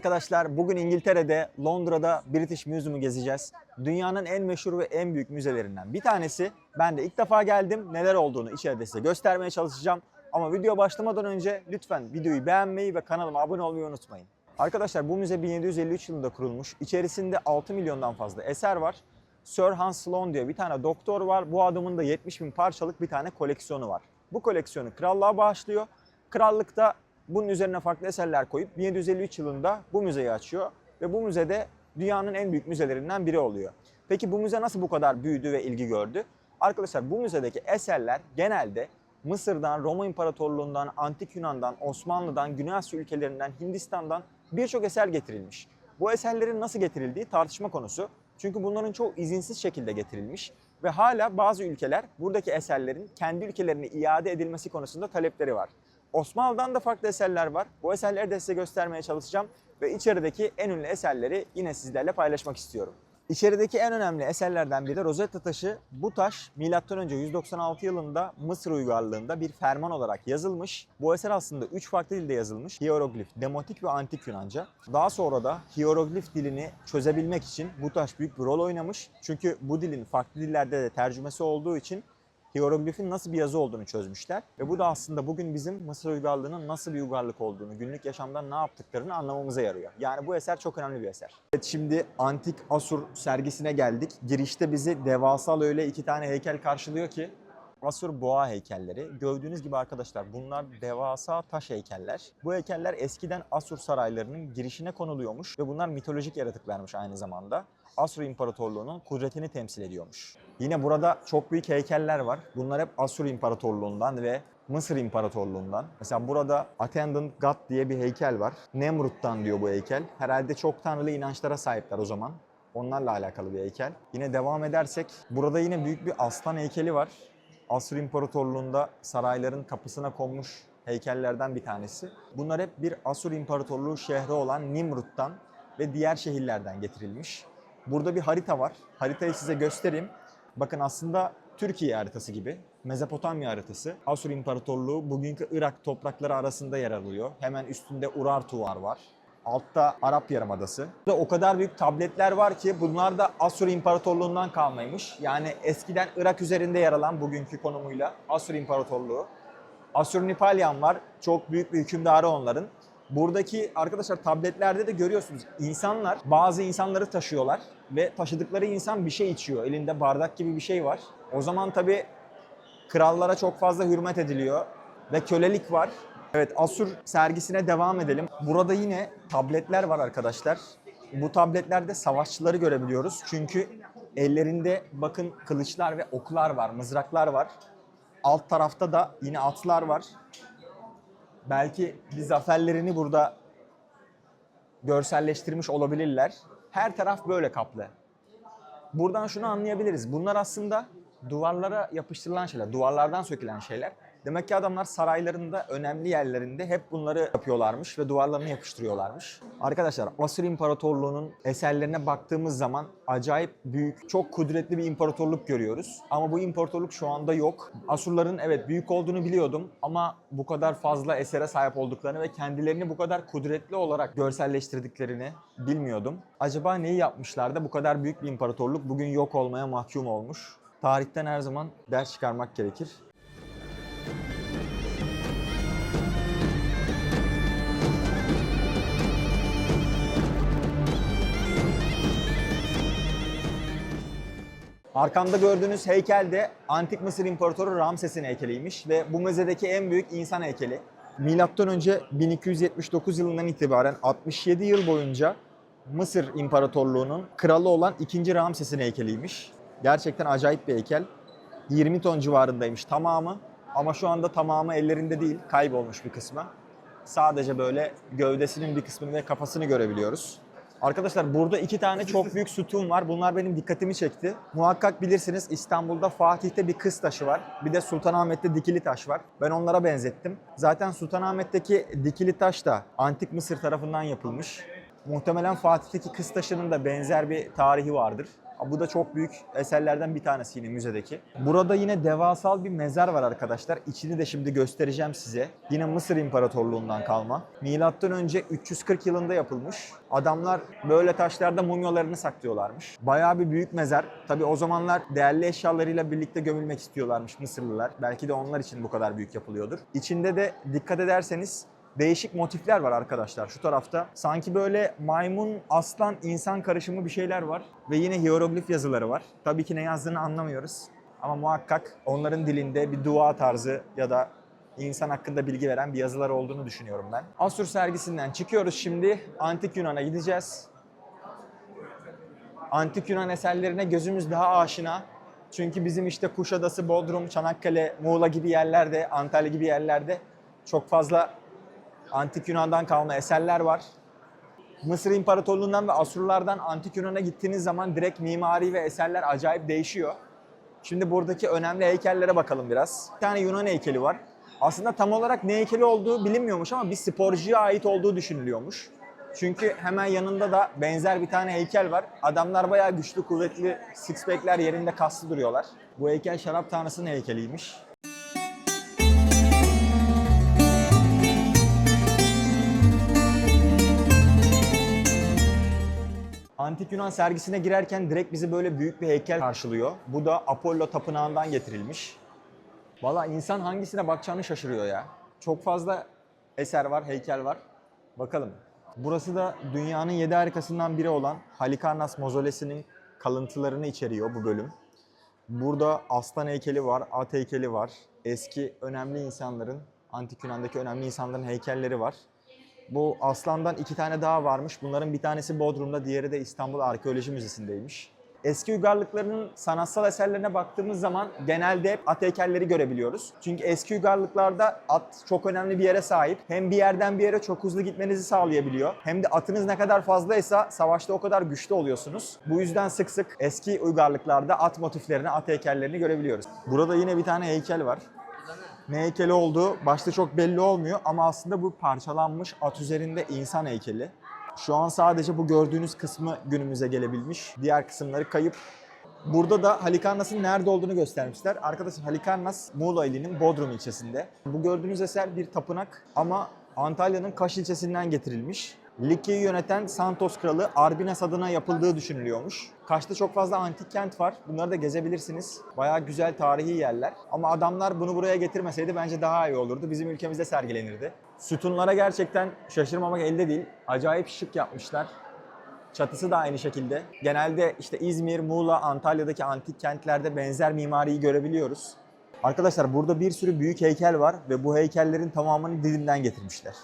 arkadaşlar. Bugün İngiltere'de, Londra'da British Museum'u gezeceğiz. Dünyanın en meşhur ve en büyük müzelerinden bir tanesi. Ben de ilk defa geldim. Neler olduğunu içeride size göstermeye çalışacağım. Ama video başlamadan önce lütfen videoyu beğenmeyi ve kanalıma abone olmayı unutmayın. Arkadaşlar bu müze 1753 yılında kurulmuş. İçerisinde 6 milyondan fazla eser var. Sir Hans Sloane diye bir tane doktor var. Bu adamın da 70 bin parçalık bir tane koleksiyonu var. Bu koleksiyonu krallığa bağışlıyor. Krallıkta bunun üzerine farklı eserler koyup 1753 yılında bu müzeyi açıyor. Ve bu müzede dünyanın en büyük müzelerinden biri oluyor. Peki bu müze nasıl bu kadar büyüdü ve ilgi gördü? Arkadaşlar bu müzedeki eserler genelde Mısır'dan, Roma İmparatorluğundan, Antik Yunan'dan, Osmanlı'dan, Güney Asya ülkelerinden, Hindistan'dan birçok eser getirilmiş. Bu eserlerin nasıl getirildiği tartışma konusu. Çünkü bunların çoğu izinsiz şekilde getirilmiş ve hala bazı ülkeler buradaki eserlerin kendi ülkelerine iade edilmesi konusunda talepleri var. Osmanlı'dan da farklı eserler var. Bu eserleri de size göstermeye çalışacağım ve içerideki en ünlü eserleri yine sizlerle paylaşmak istiyorum. İçerideki en önemli eserlerden biri Rosetta taşı. Bu taş M.Ö. 196 yılında Mısır uygarlığında bir ferman olarak yazılmış. Bu eser aslında 3 farklı dilde yazılmış. Hieroglif, Demotik ve Antik Yunanca. Daha sonra da hieroglif dilini çözebilmek için bu taş büyük bir rol oynamış. Çünkü bu dilin farklı dillerde de tercümesi olduğu için hieroglifin nasıl bir yazı olduğunu çözmüşler. Ve bu da aslında bugün bizim Mısır uygarlığının nasıl bir uygarlık olduğunu, günlük yaşamda ne yaptıklarını anlamamıza yarıyor. Yani bu eser çok önemli bir eser. Evet şimdi Antik Asur sergisine geldik. Girişte bizi devasal öyle iki tane heykel karşılıyor ki Asur boğa heykelleri. Gördüğünüz gibi arkadaşlar bunlar devasa taş heykeller. Bu heykeller eskiden Asur saraylarının girişine konuluyormuş ve bunlar mitolojik yaratıklarmış aynı zamanda. Asur İmparatorluğu'nun kudretini temsil ediyormuş. Yine burada çok büyük heykeller var. Bunlar hep Asur İmparatorluğu'ndan ve Mısır İmparatorluğu'ndan. Mesela burada Attendant God diye bir heykel var. Nemrut'tan diyor bu heykel. Herhalde çok tanrılı inançlara sahipler o zaman. Onlarla alakalı bir heykel. Yine devam edersek burada yine büyük bir aslan heykeli var. Asur İmparatorluğu'nda sarayların kapısına konmuş heykellerden bir tanesi. Bunlar hep bir Asur İmparatorluğu şehri olan Nimrut'tan ve diğer şehirlerden getirilmiş. Burada bir harita var. Haritayı size göstereyim. Bakın aslında Türkiye haritası gibi. Mezopotamya haritası. Asur İmparatorluğu bugünkü Irak toprakları arasında yer alıyor. Hemen üstünde Urartu var. Altta Arap Yarımadası. Burada o kadar büyük tabletler var ki bunlar da Asur İmparatorluğu'ndan kalmaymış. Yani eskiden Irak üzerinde yer alan bugünkü konumuyla Asur İmparatorluğu. Asurnipalyan var. Çok büyük bir hükümdarı onların. Buradaki arkadaşlar tabletlerde de görüyorsunuz insanlar bazı insanları taşıyorlar ve taşıdıkları insan bir şey içiyor. Elinde bardak gibi bir şey var. O zaman tabi krallara çok fazla hürmet ediliyor ve kölelik var. Evet Asur sergisine devam edelim. Burada yine tabletler var arkadaşlar. Bu tabletlerde savaşçıları görebiliyoruz. Çünkü ellerinde bakın kılıçlar ve oklar var, mızraklar var. Alt tarafta da yine atlar var. Belki zaferlerini burada görselleştirmiş olabilirler. Her taraf böyle kaplı. Buradan şunu anlayabiliriz. Bunlar aslında duvarlara yapıştırılan şeyler, duvarlardan sökülen şeyler. Demek ki adamlar saraylarında önemli yerlerinde hep bunları yapıyorlarmış ve duvarlarına yapıştırıyorlarmış. Arkadaşlar Asur İmparatorluğu'nun eserlerine baktığımız zaman acayip büyük, çok kudretli bir imparatorluk görüyoruz. Ama bu imparatorluk şu anda yok. Asurların evet büyük olduğunu biliyordum ama bu kadar fazla esere sahip olduklarını ve kendilerini bu kadar kudretli olarak görselleştirdiklerini bilmiyordum. Acaba neyi yapmışlar da bu kadar büyük bir imparatorluk bugün yok olmaya mahkum olmuş? Tarihten her zaman ders çıkarmak gerekir. Arkamda gördüğünüz heykel de Antik Mısır İmparatoru Ramses'in heykeliymiş ve bu müzedeki en büyük insan heykeli. Milattan önce 1279 yılından itibaren 67 yıl boyunca Mısır İmparatorluğu'nun kralı olan 2. Ramses'in heykeliymiş. Gerçekten acayip bir heykel. 20 ton civarındaymış tamamı ama şu anda tamamı ellerinde değil, kaybolmuş bir kısmı. Sadece böyle gövdesinin bir kısmını ve kafasını görebiliyoruz. Arkadaşlar burada iki tane çok büyük sütun var. Bunlar benim dikkatimi çekti. Muhakkak bilirsiniz İstanbul'da Fatih'te bir kız taşı var. Bir de Sultanahmet'te dikili taş var. Ben onlara benzettim. Zaten Sultanahmet'teki dikili taş da Antik Mısır tarafından yapılmış. Muhtemelen Fatih'teki kız taşının da benzer bir tarihi vardır. Bu da çok büyük eserlerden bir tanesi yine müzedeki. Burada yine devasal bir mezar var arkadaşlar. İçini de şimdi göstereceğim size. Yine Mısır İmparatorluğundan kalma. Milattan önce 340 yılında yapılmış. Adamlar böyle taşlarda mumyalarını saklıyorlarmış. Bayağı bir büyük mezar. Tabi o zamanlar değerli eşyalarıyla birlikte gömülmek istiyorlarmış Mısırlılar. Belki de onlar için bu kadar büyük yapılıyordur. İçinde de dikkat ederseniz değişik motifler var arkadaşlar şu tarafta. Sanki böyle maymun, aslan, insan karışımı bir şeyler var. Ve yine hieroglif yazıları var. Tabii ki ne yazdığını anlamıyoruz. Ama muhakkak onların dilinde bir dua tarzı ya da insan hakkında bilgi veren bir yazılar olduğunu düşünüyorum ben. Asur sergisinden çıkıyoruz şimdi. Antik Yunan'a gideceğiz. Antik Yunan eserlerine gözümüz daha aşina. Çünkü bizim işte Kuşadası, Bodrum, Çanakkale, Muğla gibi yerlerde, Antalya gibi yerlerde çok fazla Antik Yunan'dan kalma eserler var. Mısır İmparatorluğu'ndan ve Asurlardan Antik Yunan'a gittiğiniz zaman direkt mimari ve eserler acayip değişiyor. Şimdi buradaki önemli heykellere bakalım biraz. Bir tane Yunan heykeli var. Aslında tam olarak ne heykeli olduğu bilinmiyormuş ama bir sporcuya ait olduğu düşünülüyormuş. Çünkü hemen yanında da benzer bir tane heykel var. Adamlar bayağı güçlü, kuvvetli, six pack'ler yerinde kaslı duruyorlar. Bu heykel şarap tanrısının heykeliymiş. Antik Yunan sergisine girerken direkt bizi böyle büyük bir heykel karşılıyor. Bu da Apollo tapınağından getirilmiş. Valla insan hangisine bakacağını şaşırıyor ya. Çok fazla eser var, heykel var. Bakalım. Burası da dünyanın yedi harikasından biri olan Halikarnas mozolesinin kalıntılarını içeriyor bu bölüm. Burada aslan heykeli var, at heykeli var. Eski önemli insanların, Antik Yunan'daki önemli insanların heykelleri var. Bu aslandan iki tane daha varmış. Bunların bir tanesi Bodrum'da, diğeri de İstanbul Arkeoloji Müzesi'ndeymiş. Eski uygarlıklarının sanatsal eserlerine baktığımız zaman genelde hep at heykelleri görebiliyoruz. Çünkü eski uygarlıklarda at çok önemli bir yere sahip. Hem bir yerden bir yere çok hızlı gitmenizi sağlayabiliyor. Hem de atınız ne kadar fazlaysa savaşta o kadar güçlü oluyorsunuz. Bu yüzden sık sık eski uygarlıklarda at motiflerini, at heykellerini görebiliyoruz. Burada yine bir tane heykel var. Ne heykeli olduğu başta çok belli olmuyor ama aslında bu parçalanmış at üzerinde insan heykeli. Şu an sadece bu gördüğünüz kısmı günümüze gelebilmiş. Diğer kısımları kayıp. Burada da Halikarnas'ın nerede olduğunu göstermişler. Arkadaşlar Halikarnas Muğla ilinin Bodrum ilçesinde. Bu gördüğünüz eser bir tapınak ama Antalya'nın Kaş ilçesinden getirilmiş. Likya'yı yöneten Santos kralı Arbinas adına yapıldığı düşünülüyormuş. Kaş'ta çok fazla antik kent var. Bunları da gezebilirsiniz. Bayağı güzel tarihi yerler. Ama adamlar bunu buraya getirmeseydi bence daha iyi olurdu. Bizim ülkemizde sergilenirdi. Sütunlara gerçekten şaşırmamak elde değil. Acayip şık yapmışlar. Çatısı da aynı şekilde. Genelde işte İzmir, Muğla, Antalya'daki antik kentlerde benzer mimariyi görebiliyoruz. Arkadaşlar burada bir sürü büyük heykel var ve bu heykellerin tamamını Didim'den getirmişler.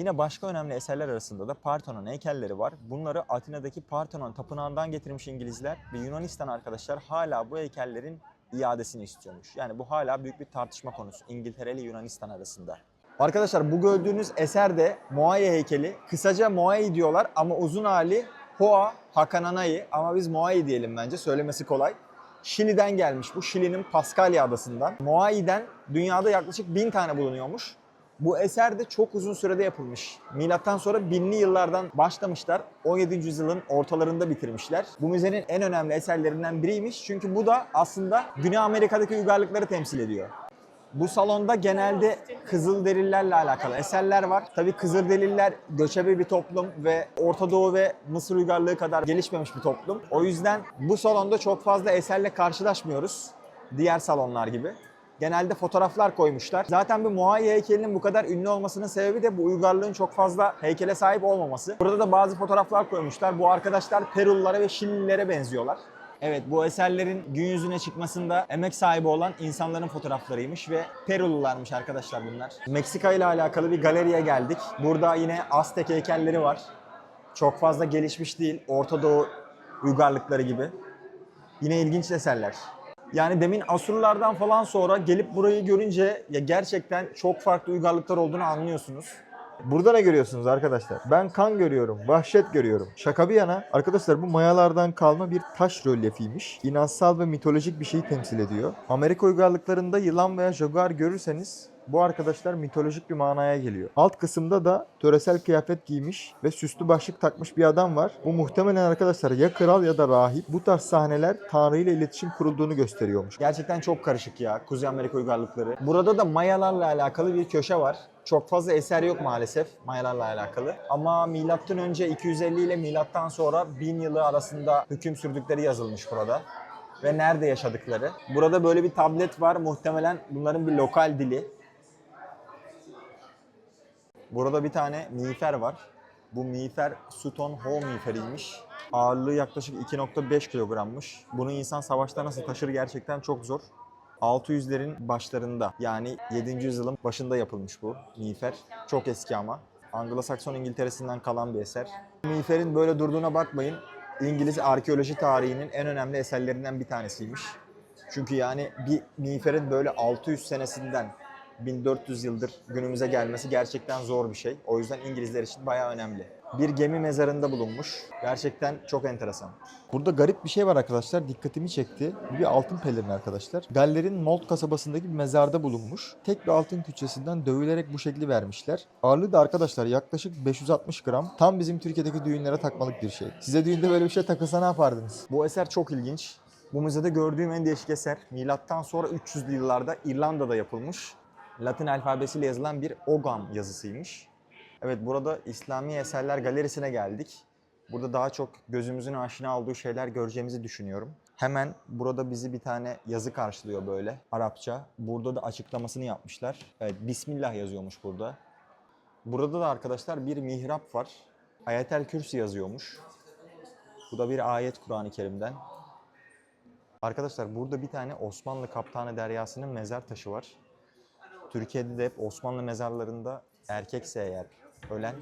Yine başka önemli eserler arasında da Parthenon heykelleri var. Bunları Atina'daki Parthenon tapınağından getirmiş İngilizler ve Yunanistan arkadaşlar hala bu heykellerin iadesini istiyormuş. Yani bu hala büyük bir tartışma konusu İngiltere ile Yunanistan arasında. Arkadaşlar bu gördüğünüz eser de Moai heykeli. Kısaca Moai diyorlar ama uzun hali Hoa Hakananai ama biz Moai diyelim bence söylemesi kolay. Şili'den gelmiş bu. Şili'nin Paskalya adasından. Moai'den dünyada yaklaşık bin tane bulunuyormuş. Bu eser de çok uzun sürede yapılmış. Milattan sonra binli yıllardan başlamışlar. 17. yüzyılın ortalarında bitirmişler. Bu müzenin en önemli eserlerinden biriymiş. Çünkü bu da aslında Güney Amerika'daki uygarlıkları temsil ediyor. Bu salonda genelde Kızılderililerle alakalı eserler var. Tabii Kızılderililer göçebe bir toplum ve Orta Doğu ve Mısır uygarlığı kadar gelişmemiş bir toplum. O yüzden bu salonda çok fazla eserle karşılaşmıyoruz. Diğer salonlar gibi genelde fotoğraflar koymuşlar. Zaten bir Moai heykelinin bu kadar ünlü olmasının sebebi de bu uygarlığın çok fazla heykele sahip olmaması. Burada da bazı fotoğraflar koymuşlar. Bu arkadaşlar Perullara ve Şilililere benziyorlar. Evet bu eserlerin gün yüzüne çıkmasında emek sahibi olan insanların fotoğraflarıymış ve Perulularmış arkadaşlar bunlar. Meksika ile alakalı bir galeriye geldik. Burada yine Aztek heykelleri var. Çok fazla gelişmiş değil. Orta Doğu uygarlıkları gibi. Yine ilginç eserler. Yani demin Asurlardan falan sonra gelip burayı görünce ya gerçekten çok farklı uygarlıklar olduğunu anlıyorsunuz. Burada ne görüyorsunuz arkadaşlar? Ben kan görüyorum, vahşet görüyorum. Şaka bir yana arkadaşlar bu mayalardan kalma bir taş rölyefiymiş. İnansal ve mitolojik bir şeyi temsil ediyor. Amerika uygarlıklarında yılan veya jaguar görürseniz bu arkadaşlar mitolojik bir manaya geliyor. Alt kısımda da töresel kıyafet giymiş ve süslü başlık takmış bir adam var. Bu muhtemelen arkadaşlar ya kral ya da rahip. Bu tarz sahneler Tanrı ile iletişim kurulduğunu gösteriyormuş. Gerçekten çok karışık ya Kuzey Amerika uygarlıkları. Burada da Mayalarla alakalı bir köşe var. Çok fazla eser yok maalesef Mayalarla alakalı. Ama milattan önce 250 ile milattan sonra 1000 yılı arasında hüküm sürdükleri yazılmış burada. Ve nerede yaşadıkları. Burada böyle bir tablet var. Muhtemelen bunların bir lokal dili. Burada bir tane miğfer var. Bu miğfer Sutton Hoo miğferiymiş. Ağırlığı yaklaşık 2.5 kilogrammış. Bunu insan savaşta nasıl taşır gerçekten çok zor. 600'lerin başlarında yani 7. yüzyılın başında yapılmış bu miğfer. Çok eski ama. Anglo-Sakson İngiltere'sinden kalan bir eser. Miğferin böyle durduğuna bakmayın. İngiliz arkeoloji tarihinin en önemli eserlerinden bir tanesiymiş. Çünkü yani bir miğferin böyle 600 senesinden 1400 yıldır günümüze gelmesi gerçekten zor bir şey. O yüzden İngilizler için bayağı önemli. Bir gemi mezarında bulunmuş. Gerçekten çok enteresan. Burada garip bir şey var arkadaşlar. Dikkatimi çekti. Bu bir altın pelerin arkadaşlar. Galler'in Mold kasabasındaki bir mezarda bulunmuş. Tek bir altın küçesinden dövülerek bu şekli vermişler. Ağırlığı da arkadaşlar yaklaşık 560 gram. Tam bizim Türkiye'deki düğünlere takmalık bir şey. Size düğünde böyle bir şey takılsa ne yapardınız? Bu eser çok ilginç. Bu müzede gördüğüm en değişik eser milattan sonra 300'lü yıllarda İrlanda'da yapılmış. Latin alfabesiyle yazılan bir ogam yazısıymış. Evet burada İslami Eserler Galerisi'ne geldik. Burada daha çok gözümüzün aşina olduğu şeyler göreceğimizi düşünüyorum. Hemen burada bizi bir tane yazı karşılıyor böyle Arapça. Burada da açıklamasını yapmışlar. Evet Bismillah yazıyormuş burada. Burada da arkadaşlar bir mihrap var. Ayetel Kürsi yazıyormuş. Bu da bir ayet Kur'an-ı Kerim'den. Arkadaşlar burada bir tane Osmanlı Kaptanı Deryası'nın mezar taşı var. Türkiye'de de hep Osmanlı mezarlarında erkekse eğer ölen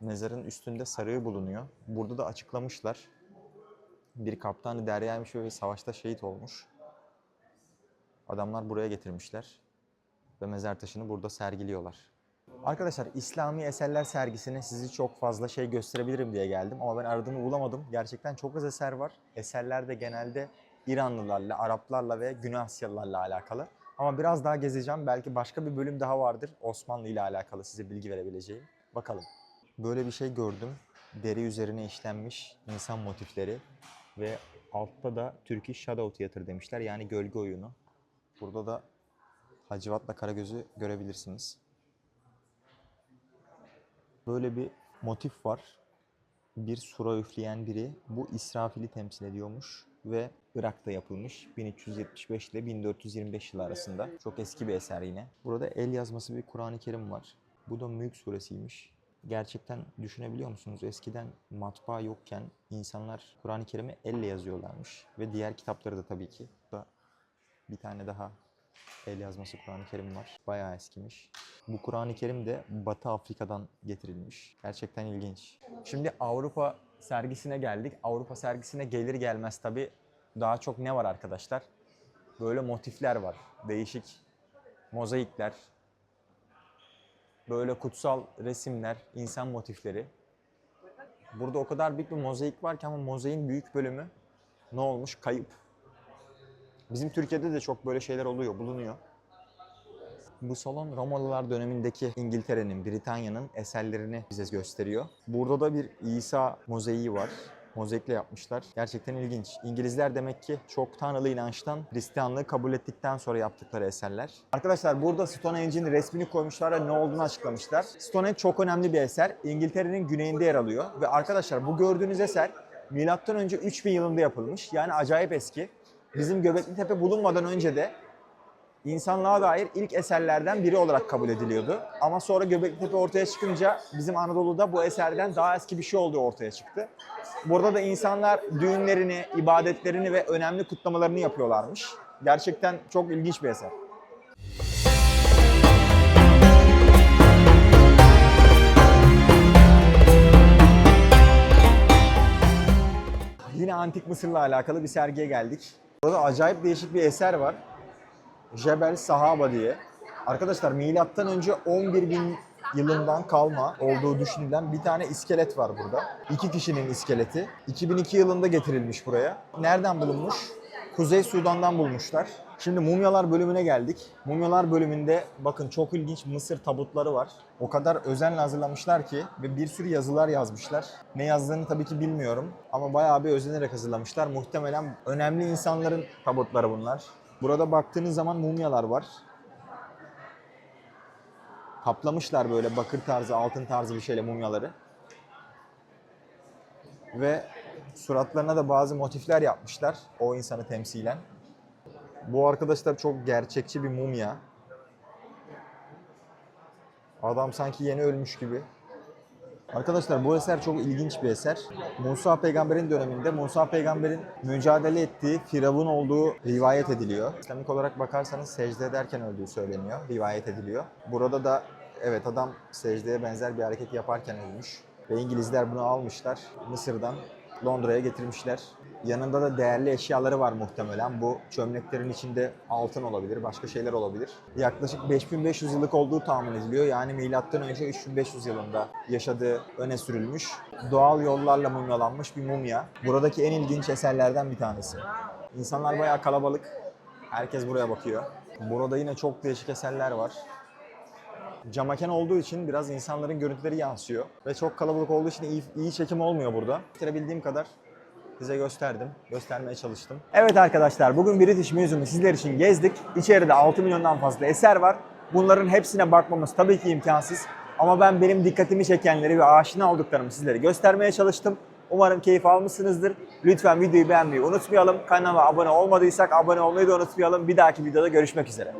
mezarın üstünde sarığı bulunuyor. Burada da açıklamışlar. Bir kaptanı deryaymış ve savaşta şehit olmuş. Adamlar buraya getirmişler ve mezar taşını burada sergiliyorlar. Arkadaşlar İslami Eserler sergisine sizi çok fazla şey gösterebilirim diye geldim ama ben aradığımı bulamadım. Gerçekten çok az eser var. Eserler de genelde İranlılarla, Araplarla ve Güney Asyalılarla alakalı. Ama biraz daha gezeceğim. Belki başka bir bölüm daha vardır Osmanlı ile alakalı size bilgi verebileceğim. Bakalım. Böyle bir şey gördüm. Deri üzerine işlenmiş insan motifleri ve altta da Turkish Shadow Theater demişler. Yani gölge oyunu. Burada da Hacivat'la Karagöz'ü görebilirsiniz. Böyle bir motif var. Bir sura üfleyen biri bu İsrafil'i temsil ediyormuş ve Irak'ta yapılmış 1375 ile 1425 yıl arasında. Çok eski bir eser yine. Burada el yazması bir Kur'an-ı Kerim var. Bu da Mülk suresiymiş. Gerçekten düşünebiliyor musunuz? Eskiden matbaa yokken insanlar Kur'an-ı Kerim'i elle yazıyorlarmış. Ve diğer kitapları da tabii ki. Burada bir tane daha el yazması Kur'an-ı Kerim var. Bayağı eskimiş. Bu Kur'an-ı Kerim de Batı Afrika'dan getirilmiş. Gerçekten ilginç. Şimdi Avrupa sergisine geldik. Avrupa sergisine gelir gelmez tabii daha çok ne var arkadaşlar? Böyle motifler var. Değişik mozaikler. Böyle kutsal resimler, insan motifleri. Burada o kadar büyük bir mozaik var ki ama mozaiğin büyük bölümü ne olmuş? Kayıp. Bizim Türkiye'de de çok böyle şeyler oluyor, bulunuyor. Bu salon Romalılar dönemindeki İngiltere'nin, Britanya'nın eserlerini bize gösteriyor. Burada da bir İsa mozaiği var. Mozaikle yapmışlar. Gerçekten ilginç. İngilizler demek ki çok tanrılı inançtan Hristiyanlığı kabul ettikten sonra yaptıkları eserler. Arkadaşlar burada Stonehenge'in resmini koymuşlar ve ne olduğunu açıklamışlar. Stonehenge çok önemli bir eser. İngiltere'nin güneyinde yer alıyor. Ve arkadaşlar bu gördüğünüz eser milattan önce 3000 yılında yapılmış. Yani acayip eski. Bizim Göbekli Tepe bulunmadan önce de insanlığa dair ilk eserlerden biri olarak kabul ediliyordu. Ama sonra Göbekli Tepe ortaya çıkınca bizim Anadolu'da bu eserden daha eski bir şey olduğu ortaya çıktı. Burada da insanlar düğünlerini, ibadetlerini ve önemli kutlamalarını yapıyorlarmış. Gerçekten çok ilginç bir eser. Yine Antik Mısır'la alakalı bir sergiye geldik. Burada acayip değişik bir eser var. Jebel Sahaba diye. Arkadaşlar milattan önce 11 bin yılından kalma olduğu düşünülen bir tane iskelet var burada. İki kişinin iskeleti. 2002 yılında getirilmiş buraya. Nereden bulunmuş? Kuzey Sudan'dan bulmuşlar. Şimdi mumyalar bölümüne geldik. Mumyalar bölümünde bakın çok ilginç Mısır tabutları var. O kadar özenle hazırlamışlar ki ve bir sürü yazılar yazmışlar. Ne yazdığını tabii ki bilmiyorum ama bayağı bir özenerek hazırlamışlar. Muhtemelen önemli insanların tabutları bunlar. Burada baktığınız zaman mumyalar var. Kaplamışlar böyle bakır tarzı, altın tarzı bir şeyle mumyaları. Ve suratlarına da bazı motifler yapmışlar o insanı temsilen. Bu arkadaşlar çok gerçekçi bir mumya. Adam sanki yeni ölmüş gibi. Arkadaşlar bu eser çok ilginç bir eser. Musa peygamberin döneminde Musa peygamberin mücadele ettiği Firavun olduğu rivayet ediliyor. İslamik olarak bakarsanız secde ederken öldüğü söyleniyor, rivayet ediliyor. Burada da evet adam secdeye benzer bir hareket yaparken ölmüş. Ve İngilizler bunu almışlar Mısır'dan Londra'ya getirmişler. Yanında da değerli eşyaları var muhtemelen. Bu çömleklerin içinde altın olabilir, başka şeyler olabilir. Yaklaşık 5500 yıllık olduğu tahmin ediliyor. Yani milattan önce 3500 yılında yaşadığı öne sürülmüş. Doğal yollarla mumyalanmış bir mumya. Buradaki en ilginç eserlerden bir tanesi. İnsanlar bayağı kalabalık. Herkes buraya bakıyor. Burada yine çok değişik eserler var. Camaken olduğu için biraz insanların görüntüleri yansıyor. Ve çok kalabalık olduğu için iyi, iyi çekim olmuyor burada. Bitirebildiğim kadar size gösterdim, göstermeye çalıştım. Evet arkadaşlar, bugün British Museum'u sizler için gezdik. İçeride 6 milyondan fazla eser var. Bunların hepsine bakmamız tabii ki imkansız. Ama ben benim dikkatimi çekenleri ve aşina olduklarımı sizlere göstermeye çalıştım. Umarım keyif almışsınızdır. Lütfen videoyu beğenmeyi unutmayalım. Kanala abone olmadıysak abone olmayı da unutmayalım. Bir dahaki videoda görüşmek üzere.